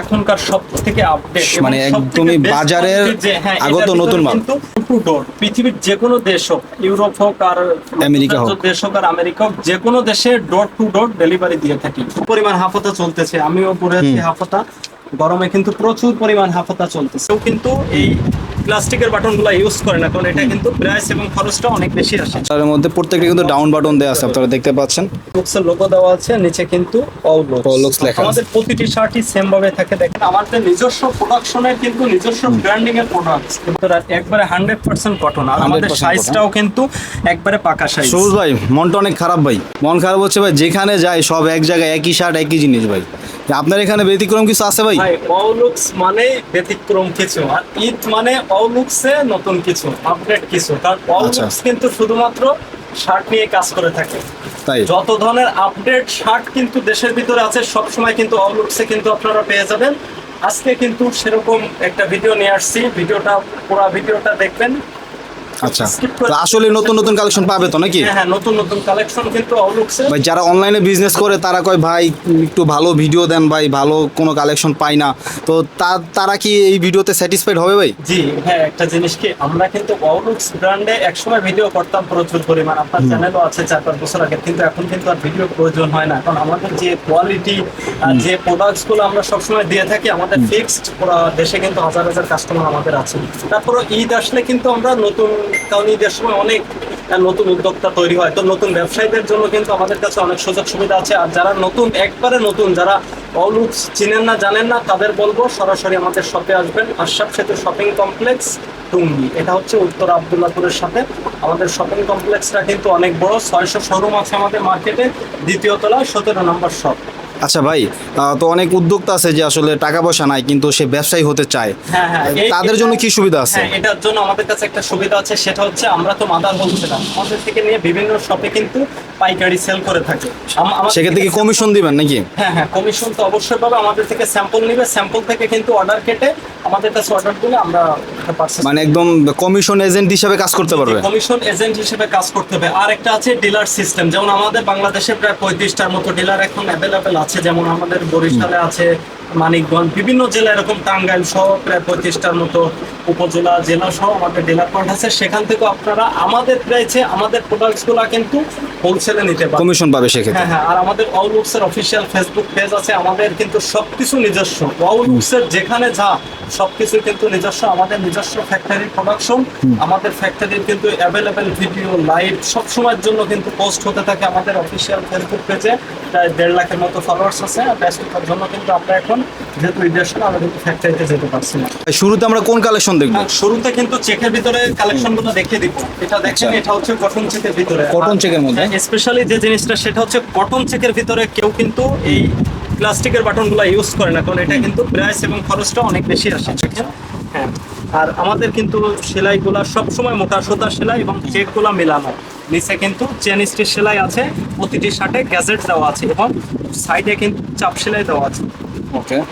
এখনকার সব থেকে আপডেট মানে একদমই বাজারের আগত নতুন মাল। টু ডোর পৃথিবীর যে কোনো দেশ হোক ইউরোপ হোক আর আমেরিকা হোক। দেশ হোক আর আমেরিকা হোক যে কোনো দেশে ডট টু ডট ডেলিভারি দিয়ে থাকি পরিমাণ হাফতা চলতেছে আমিও আছি হাফতা গরমে কিন্তু প্রচুর পরিমাণ হাফতা চলতেছে কিন্তু এই প্লাস্টিকের বাটনগুলো ইউজ করে না কারণ এটা কিন্তু প্রাইস এবং খরচটা অনেক বেশি আসে। তার মধ্যে প্রত্যেকটা কিন্তু ডাউন বাটন দেওয়া আছে আপনারা দেখতে পাচ্ছেন। লুক্সের লোগো দেওয়া আছে নিচে কিন্তু অলুক্স Allux লেখা আছে। আমাদের প্রতিটি শার্টই সেম ভাবে থাকে। দেখেন আমাদের নিজস্ব প্রোডাকশনের কিন্তু নিজস্ব ব্র্যান্ডিং এর প্রোডাক্টস কিন্তু একবারে হান্ড্রেড পার্সেন্ট কটন আর আমাদের সাইজটাও কিন্তু একবারে পাকা সাইজ সবুজ ভাই মনটা অনেক খারাপ ভাই। মন খারাপ হচ্ছে ভাই যেখানে যাই সব এক জায়গায় একই শার্ট একই জিনিস ভাই। আপনার এখানে ব্যতিক্রম কিছু আছে ভাই? ভাই অলুক্স মানে ব্যতিক্রম কিছু। আর ঈদ মানে অলুক্সে নতুন কিছু আপডেট কিছু। কারণ আচ্ছা। অলুক্স কিন্তু শুধুমাত্র শার্ট নিয়ে কাজ করে থাকে। তাই? যত ধরনের আপডেট শার্ট কিন্তু দেশের ভিতরে আছে সব সময় কিন্তু অলুক্সে কিন্তু আপনারা পেয়ে যাবেন। আজকে কিন্তু সেরকম একটা ভিডিও নিয়ে আসছি। ভিডিওটা পুরো ভিডিওটা দেখবেন। আচ্ছা। তো আসলে নতুন নতুন কালেকশন পাবে তো নাকি? হ্যাঁ হ্যাঁ নতুন নতুন কালেকশন কিন্তু অলুক্সে ভাই যারা অনলাইনে বিজনেস করে তারা কয় ভাই একটু ভালো ভিডিও দেন ভাই ভালো কোনো কালেকশন পাই না। তো তা- তারা কি এই ভিডিওতে স্যাটিসফাইড হবে ভাই? জি হ্যাঁ একটা জিনিস কি আমরা কিন্তু অলুক্স ব্র্যান্ডে একসময় ভিডিও করতাম প্রচুর পরিমাণ। আপনার চ্যানেলও আছে চার পাঁচ বছর আগে কিন্তু এখন কিন্তু আর ভিডিও প্রয়োজন হয় না। কারণ আমাদের যে কোয়ালিটি যে প্রোডাক্টসগুলো আমরা সবসময় দিয়ে থাকি আমাদের ফিক্সড দেশে কিন্তু হাজার হাজার কাস্টমার আমাদের আছে তারপরে ঈদ আসলে কিন্তু আমরা নতুন কারণ ঈদের সময় অনেক নতুন উদ্যোক্তা তৈরি হয়। তো নতুন ব্যবসায়ীদের জন্য কিন্তু আমাদের কাছে অনেক সুযোগ সুবিধা আছে। আর যারা নতুন, একবারে নতুন, যারা অলুক্স চিনেন না, জানেন না, তাদের বলব সরাসরি আমাদের শপে আসবেন। আশরাফ সেতু শপিং কমপ্লেক্স টুঙ্গি এটা হচ্ছে উত্তর আবদুল্লাপুরের সাথে। আমাদের শপিং কমপ্লেক্সটা কিন্তু অনেক বড়, ছয়শো শোরুম আছে আমাদের মার্কেটে, দ্বিতীয় তলায় সতেরো নম্বর শপ। আচ্ছা ভাই আহ, তো অনেক উদ্যোক্তা আছে যে আসলে টাকা পয়সা নাই কিন্তু সে ব্যবসায়ী হতে চায়। হ্যাঁ হ্যাঁ তাদের জন্য কি সুবিধা আছে? হ্যাঁ এটার জন্য আমাদের কাছে একটা সুবিধা আছে সেটা হচ্ছে আমরা তো মাদার হোলসেলার আমাদের থেকে নিয়ে বিভিন্ন শপে কিন্তু পাইকারি সেল করে থাকি। সেক্ষেত্রে কি কমিশন দিবেন নাকি? হ্যাঁ হ্যাঁ কমিশন তো অবশ্যই পাবে আমাদের থেকে স্যাম্পল নিবে। স্যাম্পল থেকে কিন্তু অর্ডার কেটে আমাদের কাছে অর্ডার দিলে আমরা মানে একদম কমিশন এজেন্ট হিসাবে কাজ করতে পারবে? কমিশন এজেন্ট হিসেবে কাজ করতে হবে। আর একটা আছে ডিলার সিস্টেম যেমন আমাদের বাংলাদেশে প্রায় পঁয়ত্রিশটার মতো ডিলার এখন অ্যাভেলেবেল আছে। যেমন আমাদের বরিশালে আছে মানিকগঞ্জ বিভিন্ন জেলা এরকম টাঙ্গাইল সহ প্রায় পঁয়ত্রিশটার মতো উপজেলা জেলা সহ আমাদের ডিলার পয়েন্ট আছে। সেখান থেকে আপনারা আমাদের প্রাইসে আমাদের প্রোডাক্টসগুলা কিন্তু হোলসেলে নিতে পারবেন। কমিশন পাবে সেক্ষেত্রে। হ্যাঁ হ্যাঁ আর আমাদের অলুক্স এর অফিসিয়াল ফেসবুক পেজ আছে। আমাদের কিন্তু সবকিছু নিজস্ব। অলুক্স এর যেখানে যা সবকিছু কিন্তু নিজস্ব। আমাদের নিজস্ব ফ্যাক্টরি প্রোডাকশন আমাদের ফ্যাক্টরির কিন্তু অ্যাভেলেবেল ভিডিও লাইভ সব সময়ের জন্য কিন্তু পোস্ট হতে থাকে আমাদের অফিসিয়াল ফেসবুক পেজে প্রায় দেড় লাখের মতো ফলোয়ার্স আছে। আর ব্যস্ততার জন্য কিন্তু আমরা এখন যেহেতু ঈদের সময় আমরা কিন্তু ফ্যাক্টরিতে যেতে পারছি শুরুতে আমরা কোন কালেকশন দেখব? শুরুতে কিন্তু চেকের ভিতরে দেখিয়ে দিব। এটা দেখেন আচ্ছা। এটা হচ্ছে কটন চেকের ভিতরে। Check এর মধ্যে? স্পেশালি যে জিনিসটা সেটা হচ্ছে কটন চেকের ভিতরে কেউ কিন্তু এই প্লাস্টিকের বাটনগুলো ইউজ করে না কারণ এটা কিন্তু প্রাইস এবং খরচটা অনেক বেশি আসে। হ্যাঁ আর আমাদের কিন্তু সেলাইগুলা সবসময় মোটা সুতার সেলাই এবং চেকগুলো মেলানো। নিচে কিন্তু চেন স্টিচ সেলাই আছে প্রতিটি শার্টে গ্যাজেট দেওয়া আছে এবং সাইডে কিন্তু চাপ সেলাই দেওয়া আছে।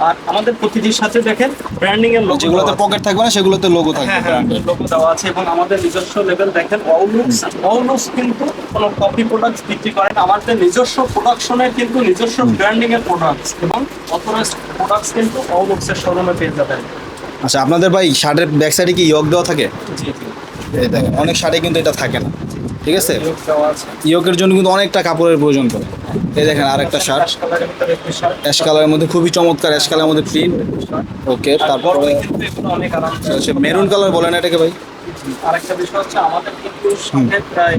আর আমাদের প্রতিটির সাথে দেখেন ব্র্যান্ডিং এর লোগো যেগুলোতে পকেট থাকবে না সেগুলোতে লোগো থাকবে হ্যাঁ হ্যাঁ লোগো দেওয়া আছে এবং আমাদের নিজস্ব লেভেল দেখেন অলুক্স অলুক্স কিন্তু কোনো কপি প্রোডাক্টস বিক্রি করেন আমাদের নিজস্ব প্রোডাকশনের কিন্তু নিজস্ব ব্র্যান্ডিং এর প্রোডাক্টস এবং অথরাইজড প্রোডাক্টস কিন্তু অলুক্স এর শোরুমে পেয়ে যাবেন। আচ্ছা আপনাদের ভাই শার্টের ব্যাক সাইডে কি ইয়ক দেওয়া থাকে? জি জি। অনেক শার্টে কিন্তু এটা থাকে না। ঠিক আছে? ইয়কের জন্য কিন্তু অনেকটা কাপড়ের প্রয়োজন পড়ে। এই দেখেন আর একটা শার্ট অ্যাশ কালারের মধ্যে খুবই চমৎকার অ্যাশ কালারের মধ্যে প্রিন্ট ওকে তারপরে মেরুন কালার বলেন এটাকে ভাই। আরেকটা বিষয় হচ্ছে আমাদের কিন্তু শার্টের প্রায়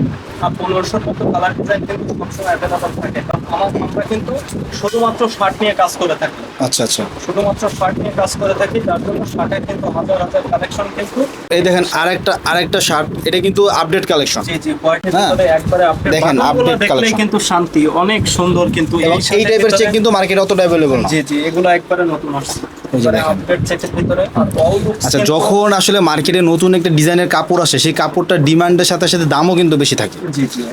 পনেরোশোর মতো কালার ডিজাইন কিন্তু সবসময় অ্যাভেলেবল থাকে। কারণ আমার আমরা কিন্তু শুধুমাত্র শার্ট নিয়ে কাজ করে থাকি। আচ্ছা আচ্ছা। শুধুমাত্র শার্ট নিয়ে কাজ করে থাকি যার জন্য শার্টের কিন্তু হাজার হাজার কালেকশন কিন্তু এই দেখেন আরেকটা আরেকটা শার্ট এটা কিন্তু আপডেট কালেকশন জি জি হোয়াইটের হ্যাঁ। ভিতরে একবারে আপডেট দেখেন, বাটনগুলো update কিন্তু শান্তি অনেক সুন্দর কিন্তু এই টাইপের চেক কিন্তু মার্কেটে অতটা অ্যাভেলেবল না। জি জি এগুলো একবারে নতুন আসছে। আচ্ছা যখন আসলে মার্কেটে নতুন একটা ডিজাইনের কাপড় আসে সেই কাপড়টার ডিমান্ডের সাথে সাথে সাথে দামও কিন্তু বেশি থাকে।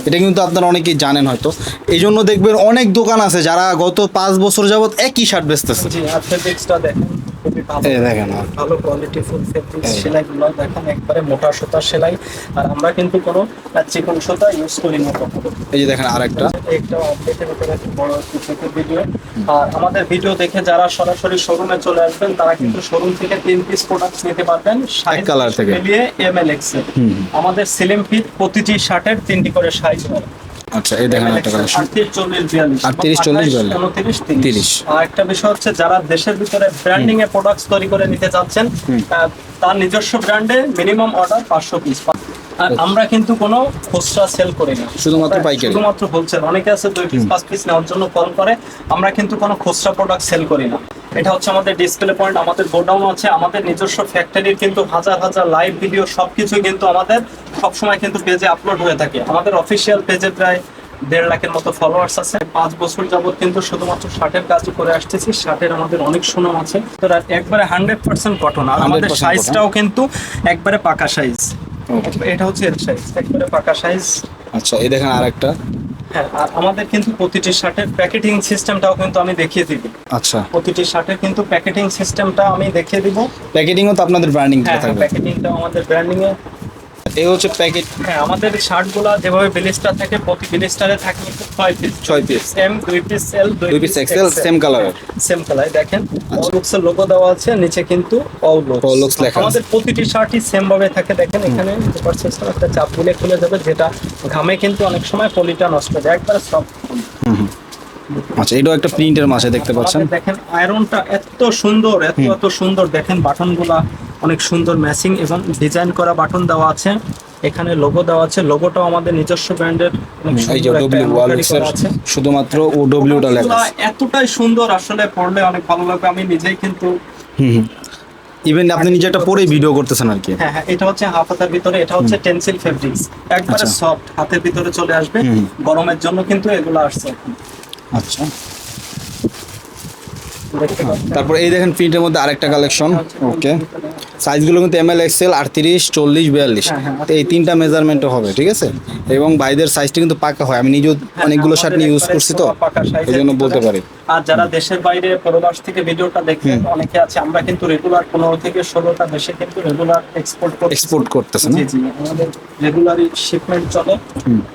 এটা কিন্তু আপনারা অনেকেই জানেন হয়তো। এই জন্য দেখবেন অনেক দোকান আছে যারা গত পাঁচ বছর যাবত একই শার্ট বেচতেছে। ভালো দেখেন ভালো কোয়ালিটি ফুল ফেব্রিক। সেলাইগুলো দেখেন একবারে মোটা সেলাই। আর আমরা কিন্তু কোনো চিকন সুতা ইউজ করি না কখনো। এই যে দেখেন আরেকটা। একটা আপডেটের বড় কিছু ভিডিও আর আমাদের ভিডিও দেখে যারা সরাসরি শোরুমে চলে আসবেন তারা কিন্তু শোরুম থেকে তিন পিস প্রোডাক্ট নিতে পারবেন। সাইজ colour থেকে। মিলিয়ে এম এল এক্স। আমাদের সিলিম ফিট প্রতিটি শার্টের তিনটি করে সাইজ হয় আচ্ছা এই দেখেন একটা কালেকশন আটত্রিশ চল্লিশ বিয়াল্লিশ। 38, 40, 42 30 আর একটা বিষয় হচ্ছে যারা দেশের ভিতরে ব্র্যান্ডিং এ প্রোডাক্টস তৈরি করে নিতে চাচ্ছেন তার নিজস্ব ব্র্যান্ডে মিনিমাম অর্ডার পাঁচশো পিস আর আমরা কিন্তু কোনো খুচরা সেল করি না। শুধুমাত্র পাইকারি। শুধুমাত্র হোলসেল অনেকে আছে দুই পিস পাঁচ পিস নেওয়ার জন্য কল করে। আমরা কিন্তু কোনো খুচরা প্রোডাক্ট সেল করি না। এটা হচ্ছে আমাদের ডিসপ্লে পয়েন্ট আমাদের গোডাউন আছে আমাদের নিজস্ব ফ্যাক্টরির কিন্তু হাজার হাজার লাইভ ভিডিও সবকিছু কিন্তু আমাদের সবসময় কিন্তু পেজে আপলোড হয়ে থাকে। আমাদের অফিসিয়াল পেজে প্রায় দেড় লাখের মতো ফলোয়ার্স আছে। পাঁচ বছর যাবত কিন্তু শুধুমাত্র শার্টের কাজ করে আসতেছি শার্টের আমাদের অনেক সুনাম আছে। তো একবারে হান্ড্রেড পার্সেন্ট কটন আর আমাদের সাইজটাও কিন্তু একবারে পাকা সাইজ এটা হচ্ছে এর সাইজ একবারে পাকা সাইজ আচ্ছা এই দেখেন আরেকটা। হ্যাঁ আর আমাদের কিন্তু প্রতিটি শার্টের প্যাকেটিং সিস্টেমটাও কিন্তু আমি দেখিয়ে দিব। আচ্ছা। প্রতিটি শার্টের কিন্তু প্যাকেটিং সিস্টেমটা আমি দেখিয়ে দিব। প্যাকেটিংও তো আপনাদের ব্র্যান্ডিং হ্যাঁ থাকবে। প্যাকেটিংটা আমাদের ব্র্যান্ডিং এ এই হচ্ছে প্যাকেট হ্যাঁ আমাদের শার্টগুলো যেভাবে বিলিস্টার থাকে প্রতি বিলিস্টারে থাকে কিন্তু ছয় পিস ছয় পিস এম দুই পিস এল দুই পিস এক্সেল সেম কালারের সেম কালার দেখেন। অলুক্সের লোগো দেওয়া আছে নিচে কিন্তু অলুক্স Allux লেখা আমাদের প্রতিটি শার্টই সেম ভাবে থাকে দেখেন এখানে সিস্টেম একটা চাপ দিলে খুলে যাবে যেটা ঘামে কিন্তু অনেক সময় পলিটা নষ্ট হয়ে যায় একবার সব আচ্ছা এটাও একটা প্রিন্টের মাঝে দেখতে পাচ্ছেন। দেখেন আয়রনটা এত সুন্দর এত এত সুন্দর দেখেন বাটনগুলা অনেক সুন্দর ম্যাচিং এবং ডিজাইন করা বাটন দেওয়া আছে। এখানে লোগো দেওয়া আছে। লোগোটাও আমাদের নিজস্ব ব্র্যান্ডের এই যে ডব্লিউ শুধুমাত্র ও ডব্লিউটা লেখা এতটাই সুন্দর আসলে পড়লে অনেক ভালো লাগবে। আমি নিজেই কিন্তু ইভেন আপনি নিজে একটা পরেই ভিডিও করতেছেন আর কি। হ্যাঁ হ্যাঁ এটা হচ্ছে হাফ হাতার ভিতরে এটা হচ্ছে টেন্সিল ফেব্রিক্স একবারে আচ্ছা। সফট হাতের ভিতরে চলে আসবে। গরমের জন্য কিন্তু এগুলো আসছে। আচ্ছা। তারপর এই দেখেন প্রিন্টের মধ্যে আরেকটা কালেকশন ওকে সাইজগুলো কিন্তু এম এল এক্সেল আটত্রিশ চল্লিশ বিয়াল্লিশ। হ্যাঁ, হ্যাঁ। এই তিনটা মেজারমেন্টও হবে ঠিক আছে? এবং বাইদের সাইজটা কিন্তু পাকা হয়। আমি নিজেও অনেকগুলো শার্ট নিয়ে ইউজ করছি তো এই জন্য বলতে পারি। আর যারা দেশের বাইরে প্রবাস থেকে ভিডিওটা দেখেন অনেকে আছে আমরা কিন্তু রেগুলার পনেরো থেকে ষোলোটা দেশে কিন্তু রেগুলার এক্সপোর্ট এক্সপোর্ট করতেছে জি জি আমাদের রেগুলারই শিপমেন্ট চলে।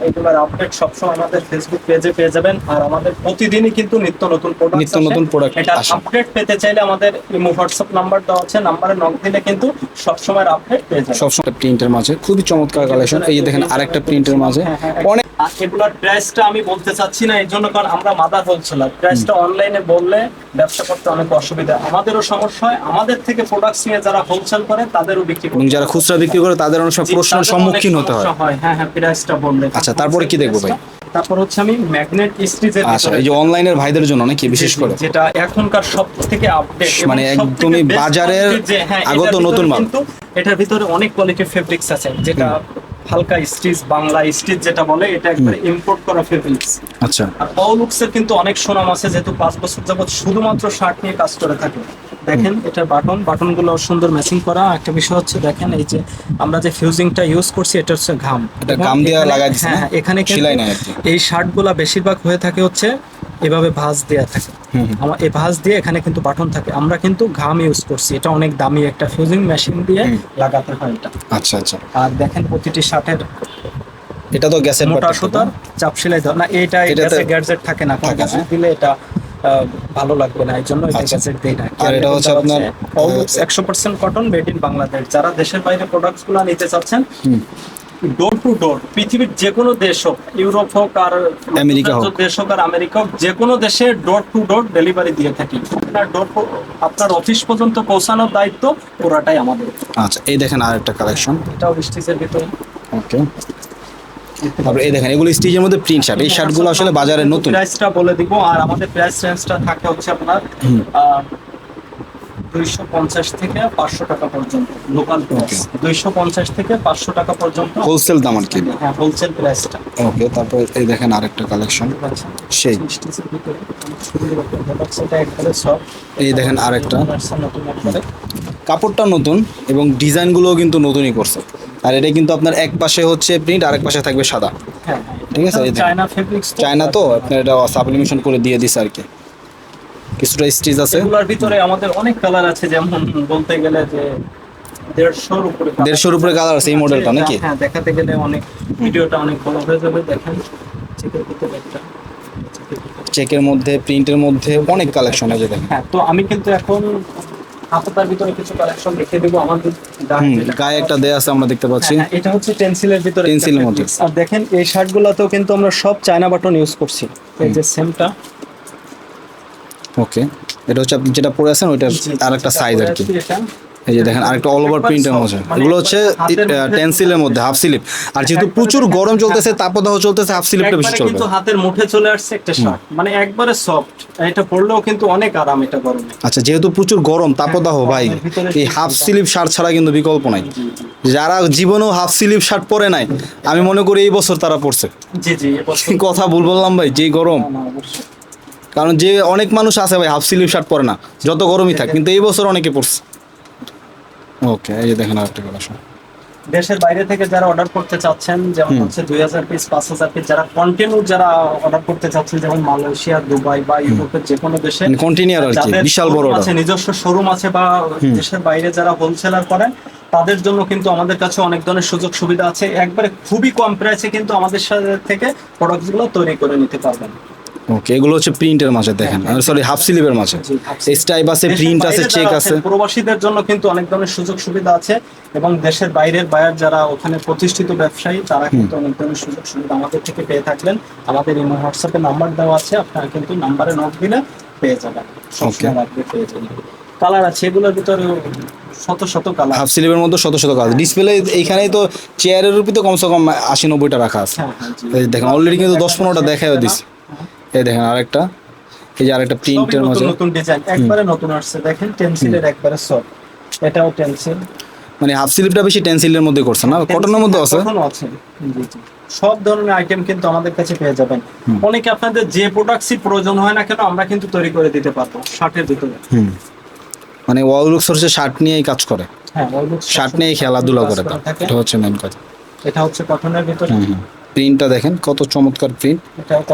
এগুলার আপডেট সবসময় আমাদের ফেসবুক পেজে পেয়ে যাবেন আর আমাদের প্রতিদিনই কিন্তু নিত্য নতুন প্রোডাক্ট নিত্য নতুন প্রোডাক্ট এটা আপডেট পেতে চাইলে আমাদের ইমো হোয়াটসঅ্যাপ নাম্বার দেওয়া আছে নাম্বারে নক দিলে কিন্তু সবসময় আপডেট পেয়ে যাবেন। সবসময় প্রিন্টের মাঝে খুবই চমৎকার কালেকশন এই যে দেখেন আরেকটা প্রিন্টের মাঝে। হ্যাঁ, হ্যাঁ, অনেক আর এগুলোর প্রাইসটা আমি বলতে চাচ্ছি না এই জন্য কারণ আমরা মাদার হোলসেলার প্রাইসটা অনলাইনে বললে ব্যবসা করতে অনেক অসুবিধা। আমাদেরও সমস্যা হয় আমাদের থেকে প্রোডাক্টস নিয়ে যারা হোলসেল করে তাদেরও বিক্রি এবং যারা খুচরা বিক্রি করে তাদের অনেক প্রশ্নের সম্মুখীন হতে হয়। হ্যাঁ। হ্যাঁ প্রাইসটা বললে। আচ্ছা, তারপরে কি দেখব ভাই? তারপর হচ্ছে আমি ম্যাগনেট স্ট্রিজের আচ্ছা এই যে অনলাইনের ভাইদের জন্য নাকি বিশেষ করে? যেটা এখনকার সব থেকে আপডেট মানে একদমই বাজারের আগত নতুন মাল। এটার ভিতরে অনেক কোয়ালিটির ফেব্রিক্স আছে যেটা হালকা স্টিচ বাংলা স্টিচ যেটা বলে এটা একবারে ইম্পোর্ট করা ফেব্রিক্স আচ্ছা। আর অলুক্সের কিন্তু অনেক সুনাম আছে যেহেতু পাঁচ বছর যাবত শুধুমাত্র শার্ট নিয়ে কাজ করে থাকে। দেখেন এটা বাটন বাটন বাটনগুলো সুন্দর ম্যাচিং করা। একটা বিষয় হচ্ছে দেখেন এই যে আমরা যে ফিউজিংটা ইউজ করছি এটা হচ্ছে ঘাম। এটা ঘাম দিয়ে এখানে- লাগাই না? হ্যাঁ, এখানে। এই শার্টগুলা বেশিরভাগ হয়ে থাকে হচ্ছে এভাবে ভাঁজ দেওয়া থাকে। আমার এই ভাঁজ দিয়ে এখানে কিন্তু বাটন থাকে। আমরা কিন্তু ঘাম ইউজ করছি। এটা অনেক দামি একটা ফিউজিং মেশিন দিয়ে লাগাতে হয় এটা। আচ্ছা আচ্ছা। আর দেখেন প্রতিটি শার্টের এটা তো গ্যাসের মোটা সুতার চাপ সেলাই না এইটা এটাতে- গ্যাজেট থাকে না। থাকে না। গ্যাজেট দিলে এটা ভালো লাগবে না। এই জন্য এটা আচ্ছা। গ্যাজেট দেই না। আর এটা হচ্ছে আপনার, একশো percent cotton made in Bangladesh যারা দেশের বাইরে প্রোডাক্টসগুলো নিতে চাচ্ছেন ডোর টু ডোর পৃথিবীর যে কোনো দেশ হোক ইউরোপ হোক আর আমেরিকা হোক। দেশ হোক আর আমেরিকা হোক যে কোনো দেশে ডোর টু ডোর ডেলিভারি দিয়ে থাকি। আপনার ডোর আপনার অফিস পর্যন্ত পৌঁছানোর দায়িত্ব পুরাটাই আমাদের। আচ্ছা এই দেখেন আরেকটা কালেকশন এটাও স্টিচের ভিতরে। ওকে। তারপরে এই দেখেন এগুলো স্টিচের মধ্যে প্রিন্ট শার্ট এই শার্টগুলো আসলে বাজারে নতুন। প্রাইসটা বলে দিব। আর আমাদের প্রাইস রেঞ্জটা থাকে হচ্ছে আপনার দুইশো পঞ্চাশ থেকে পাঁচশো টাকা পর্যন্ত লোকাল প্রাইস দুইশো পঞ্চাশ থেকে পাঁচশো টাকা পর্যন্ত হোলসেল দাম আর কি হ্যাঁ হোলসেল প্রাইসটা ওকে তারপরে এই দেখেন আরেকটা কালেকশন সেই। এই দেখেন আরেকটা। কাপড়টা নতুন এবং ডিজাইনগুলোও কিন্তু নতুনই করছে। আর এটা কিন্তু আপনার এক পাশে হচ্ছে প্রিন্ট আর এক পাশে থাকবে সাদা। হ্যাঁ ঠিক আছে, চায়না চায়না তো আপনার এটা সাবলিমেশন করে দিয়ে দিছে আর কি কিছুটা স্টিচ আছে। এগুলোর ভিতরে আমাদের অনেক কালার আছে যেমন বলতে গেলে যে দেড়শোর উপরে দেড়শোর উপরে কালার আছে এই মডেলটা নাকি? হ্যাঁ দেখাতে গেলে অনেক ভিডিওটা অনেক বড় হয়ে যাবে দেখেন। চেকের ভিতরে একটা। চেকের মধ্যে প্রিন্টের মধ্যে অনেক কালেকশন আছে দেখেন। হ্যাঁ তো আমি কিন্তু এখন হাতার ভিতরে কিছু কালেকশন দেখে দেবো আমাদের। গায়ে একটা দেয়া আছে আমরা দেখতে পাচ্ছি। হ্যাঁ, এটা হচ্ছে টেন্সিলের ভিতরে Pencil-এর মধ্যে। আর দেখেন এই শার্টগুলোতেও কিন্তু আমরা সব চায়না বাটন ইউজ করছি। এই যে সেমটা ওকে এটা হচ্ছে আপনি যেটা পরে আছেন ওইটার আর একটা সাইজ আর কি এই যে দেখেন আরেকটা অল ওভার প্রিন্টের মধ্যে। মানে এগুলো হচ্ছে টেন্সিলের মধ্যে হাফ স্লিপ আর যেহেতু প্রচুর গরম চলতেছে তাপদাহ চলতেছে হাফ স্লিপটা বেশি চলবে। কিন্তু হাতের মুঠে চলে আসছে একটা শার্ট মানে একবারে সফট এটা পরলেও কিন্তু অনেক আরাম এটা গরমে। আচ্ছা যেহেতু প্রচুর গরম তাপদাহ ভাই এই হাফ স্লিপ শার্ট ছাড়া কিন্তু বিকল্প নাই। যারা জীবনেও হাফ স্লিপ শার্ট পরে নাই আমি মনে করি এই বছর তারা পড়ছে জি জি কথা ভুল বললাম ভাই যে গরম। কারণ যে অনেক মানুষ আছে ভাই হাফ স্লিভ শার্ট পরে না যত গরমই থাক কিন্তু এই বছর অনেকে পড়ছে ওকে এই যে দেখেন আরেকটা কালেকশন দেশের বাইরে থেকে যারা অর্ডার করতে চাচ্ছেন যেমন হচ্ছে দুই হাজার পিস পাঁচ হাজার পিস যারা কন্টিনিউ যারা অর্ডার করতে চাচ্ছেন যেমন মালয়েশিয়া দুবাই বা ইউরোপের যে কোনো দেশে কন্টিনিউয়ার আর কি বিশাল বড় আছে নিজস্ব শোরুম আছে বা দেশের বাইরে যারা হোলসেলার করেন তাদের জন্য কিন্তু আমাদের কাছে অনেক ধরনের সুযোগ সুবিধা আছে। একবারে খুবই কম প্রাইসে কিন্তু আমাদের সাথে থেকে প্রোডাক্টগুলো তৈরি করে নিতে পারবেন। ওকে এগুলো হচ্ছে প্রিন্টের মাঝে দেখেন। সরি হাফ স্লিভের মাঝে। স্টাইপ আছে প্রিন্ট আছে চেক আছে। প্রবাসীদের জন্য কিন্তু অনেক ধরনের সুযোগ সুবিধা আছে এবং দেশের বাইরের বায়ার যারা ওখানে প্রতিষ্ঠিত ব্যবসায়ী তারা কিন্তু অনেক ধরনের সুযোগ সুবিধা আমাদের থেকে পেয়ে থাকলেন আমাদের এই হোয়াটসঅ্যাপে নাম্বার দেওয়া আছে আপনারা কিন্তু নাম্বারে নক দিলে পেয়ে যাবেন। সবসময় রাখবে পেয়ে যাবেন। কালার আছে এগুলোর ভিতরে শত শত কালার হাফ স্লিভের মধ্যে শত শত কাজ ডিসপ্লে এইখানেই তো চেয়ারের উপরে তো কমসে কম আশি নব্বইটা রাখা আছে। হ্যাঁ হ্যাঁ দেখেন অলরেডি কিন্তু দশ পনেরোটা দেখাও দিছে। এই দেখেন আরেকটা। এই যে আরেকটা প্রিন্টের মাঝে নতুন ডিজাইন একবারে নতুন আসছে। দেখেন টেন্সিলের একবারে সফট এটাও টেন্সিল মানে হাফ স্লিভটা বেশি টেন্সিলের মধ্যে করছে না? কটনের মধ্যে আছে? কটনও আছে। জি। সব ধরনের আইটেম কিন্তু আমাদের কাছে পেয়ে যাবেন। অনেকে আপনাদের যে প্রোডাক্টসই প্রয়োজন হয় না কেন আমরা কিন্তু তৈরি করে দিতে পারব শার্টের ভিতরে। হুম। মানে ওয়ালুক্স হচ্ছে শার্ট নিয়েই কাজ করে। হ্যাঁ শার্ট নিয়েই খেলাধুলা করে এটা হচ্ছে মেন কথা এটা হচ্ছে কটনের ভিতরে। প্রিন্টটা দেখেন কত চমৎকার প্রিন্ট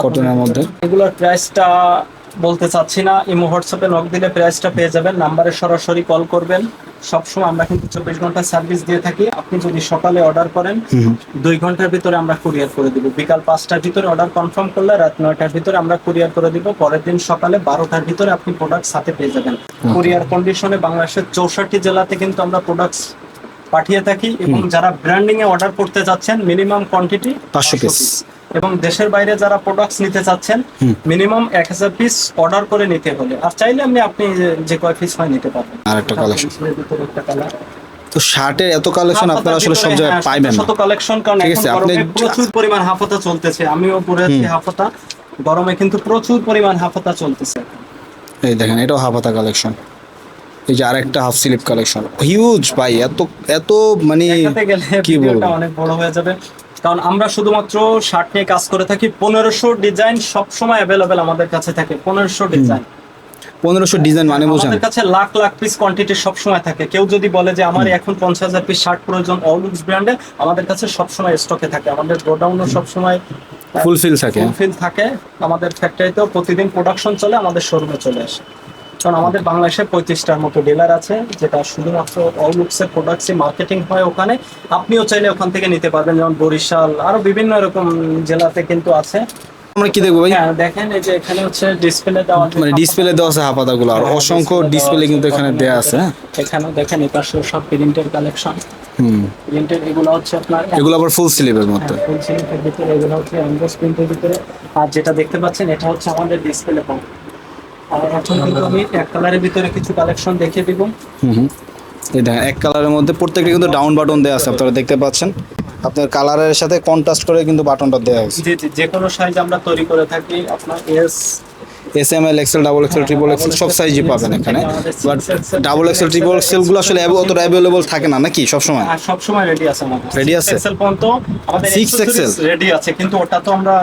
কটনের মধ্যে। এগুলোর প্রাইসটা বলতে চাচ্ছি না ইমো হোয়াটসঅ্যাপে নক দিলে প্রাইসটা পেয়ে যাবেন নাম্বারে সরাসরি কল করবেন। সবসময় আমরা কিন্তু চব্বিশ ঘণ্টা সার্ভিস দিয়ে থাকি আপনি যদি সকালে অর্ডার করেন দুই ঘণ্টার ভিতরে আমরা কুরিয়ার করে দিব। বিকাল পাঁচটার ভিতরে অর্ডার কনফার্ম করলে রাত নয়টার ভিতরে আমরা কুরিয়ার করে দিব পরের দিন সকালে বারোটার ভিতরে আপনি প্রোডাক্ট সাথে পেয়ে যাবেন। কুরিয়ার কন্ডিশনে বাংলাদেশের চৌষট্টি জেলাতে কিন্তু আমরা প্রোডাক্টস পাঠিয়ে থাকি এবং যারা ব্র্যান্ডিং এ অর্ডার করতে যাচ্ছেন মিনিমাম কোয়ান্টিটি 500 পিস এবং দেশের বাইরে যারা প্রোডাক্টস নিতে চাচ্ছেন মিনিমাম এক হাজার পিস অর্ডার করে নিতে হলে। আর চাইলে আপনি আপনি যে- কয় পিস হয় নিতে পারবেন। আর একটা কালেকশন তো শার্টের এত কালেকশন আপনারা আসলে সব জায়গায় পাইবেন না। শত কালেকশন কারণ এখন প্রচুর পরিমাণ হাফতা চলতেছে। আমিও পরে আছি হাফতা গরমে কিন্তু প্রচুর পরিমাণ হাফতা চলতেছে। এই দেখেন এটাও হাফ হাতা কালেকশন এই যে আরেকটা হাফ স্লিপ কালেকশন হিউজ ভাই এত এত মানে কি বলব? অনেক বড় হয়ে যাবে। কারণ আমরা শুধুমাত্র শার্ট নিয়ে কাজ করে থাকি পনেরোশো ডিজাইন সব সময় অ্যাভেলেবেল আমাদের কাছে থাকে পনেরোশো ডিজাইন পনেরোশো ডিজাইন মানে বোঝেন। আমাদের কাছে লাখ লাখ পিস কোয়ান্টিটি সব সময় থাকে। কেউ যদি বলে যে আমার এখন পঞ্চাশ হাজার পিস শার্ট প্রয়োজন অলুক্স ব্র্যান্ডে আমাদের কাছে সব সময় স্টকে থাকে। আমাদের গোডাউনও সব সময় ফুলফিল থাকে। ফুলফিল থাকে। আমাদের ফ্যাক্টরিতেও প্রতিদিন প্রোডাকশন চলে আমাদের শোরুমে চলে আসে। কারণ আমাদের বাংলাদেশে পঁয়ত্রিশটার মতো ডিলার আছে যেটা শুধুমাত্র অলুক্সের প্রোডাক্টসই মার্কেটিং হয় ওখানে। আপনিও চাইলে ওখান থেকে নিতে পারবেন যেমন বরিশাল আরও বিভিন্ন রকম জেলাতে কিন্তু আছে। আমরা কি দেখব ভাই? হ্যাঁ দেখেন এই যে এখানে হচ্ছে ডিসপ্লে দেওয়া মানে ডিসপ্লে দেওয়া আছে হাফ আর অসংখ্য ডিসপ্লে কিন্তু এখানে আছে হ্যাঁ? এখানে দেখেন এই পাশে সব প্রিন্টের কালেকশন হুম। প্রিন্টের এগুলো হচ্ছে আপনার এগুলো আবার ফুল স্লিভের মধ্যে। ফুল ভিতরে এগুলো হচ্ছে অ্যাঙ্গোস প্রিন্টের ভিতরে। আর যেটা দেখতে পাচ্ছেন এটা হচ্ছে আমাদের ডিসপ্লে পাম্প আর এখন কিন্তু আমি এক কালারের ভিতরে কিছু কালেকশন দেখিয়ে দিব। হুম হুম। এই এক কালারের মধ্যে প্রত্যেকটা কিন্তু ডাউন বাটন দেওয়া আছে আপনারা দেখতে পাচ্ছেন। আপনার কালারের সাথে কন্ট্রাস্ট করে কিন্তু বাটনটা দেওয়া হয়েছে যে কোনো সাইজ আমরা তৈরি করে থাকি আপনার S S M L XL double XL triple XL সব সাইজই পাবেন এখানে। বাট ডাবল এক্সেল ট্রিপল এক্সেলগুলো আসলে অত অতটা অ্যাভেলেবল থাকে না নাকি সবসময়? আর সব সময় রেডি আছে আমাদের। Ready আছে? এক্সেল পর্যন্ত আমাদের 6XL? রেডি আছে কিন্তু ওটা তো আমরা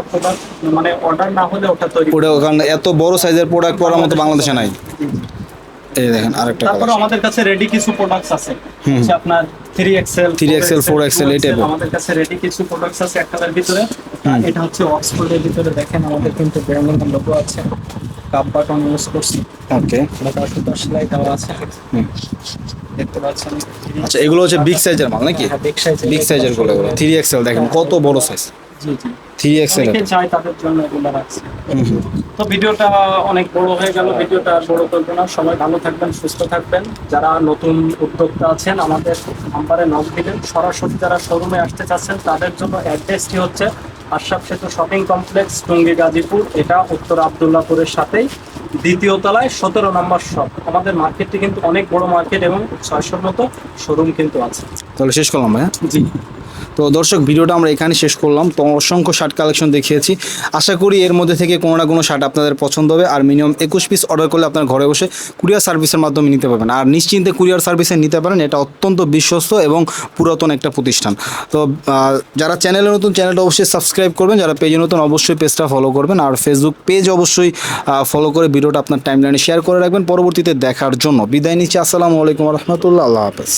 মানে অর্ডার না হলে ওটা তৈরি ওটা এত বড় সাইজের প্রোডাক্ট করার মতো বাংলাদেশে নাই। এই দেখেন আরেকটা তারপরে আমাদের কাছে রেডি কিছু প্রোডাক্টস আছে। হচ্ছে আপনার থ্রি এক্সেল 3XL, 4XL এই এর। আমাদের কাছে রেডি কিছু প্রোডাক্টস আছে একটার ভিতরে। এটা হচ্ছে অক্সফোর্ডের ভিতরে দেখেন আমাদের কিন্তু ব্র্যান্ডিং এর লোগো আছে। কাপ বাটন ইউজ করছি। ওকে মোটা সুতার সেলাই দেওয়া আছে। হুম। দেখতে পাচ্ছেন? আচ্ছা এগুলো হচ্ছে বিগ সাইজের মাল নাকি? size এর বিগ সাইজেরগুলো এগুলো। থ্রি এক্সেল দেখেন কত বড় সাইজ জি জি। থ্রি এক্সেল অনেকে চায় তাদের জন্য এগুলো রাখছি। তো ভিডিওটা অনেক বড় হয়ে গেল ভিডিওটা বড় করব না। সবাই ভালো থাকবেন সুস্থ থাকবেন। যারা নতুন উদ্যোক্তা আছেন আমাদের নাম্বারে নক দিবেন। সরাসরি যারা শোরুমে আসতে চাচ্ছেন তাদের জন্য অ্যাড্রেসটি হচ্ছে আশরাফ সেতু শপিং কমপ্লেক্স টুঙ্গি গাজীপুর। এটা উত্তর আবদুল্লাপুরের সাথেই। দ্বিতীয় তলায় সতেরো নম্বর শপ আমাদের মার্কেটটি কিন্তু অনেক বড় মার্কেট এবং ছয়শোর মতো শোরুম কিন্তু আছে। তাহলে শেষ করলাম হ্যাঁ? জি। তো দর্শক ভিডিওটা আমরা এখানে শেষ করলাম। তো অসংখ্য শার্ট কালেকশন দেখিয়েছি। আশা করি এর মধ্যে থেকে কোনো না কোনো শার্ট আপনাদের পছন্দ হবে। আর মিনিমাম একুশ পিস অর্ডার করলে আপনার ঘরে বসে কুরিয়ার সার্ভিসের মাধ্যমে নিতে পারবেন। আর নিশ্চিন্তে কুরিয়ার সার্ভিসে নিতে পারেন। এটা অত্যন্ত বিশ্বস্ত এবং পুরাতন একটা প্রতিষ্ঠান। তো যারা চ্যানেলে নতুন চ্যানেলটা অবশ্যই সাবস্ক্রাইব করবেন। যারা পেজে নতুন অবশ্যই পেজটা ফলো করবেন। আর ফেসবুক পেজ অবশ্যই ফলো করে ভিডিওটা আপনার টাইমলাইনে শেয়ার করে রাখবেন। পরবর্তীতে দেখার জন্য বিদায় নিচ্ছি। আসসালামু আলাইকুম রহমতুল্লাহ। আল্লাহ হাফেজ।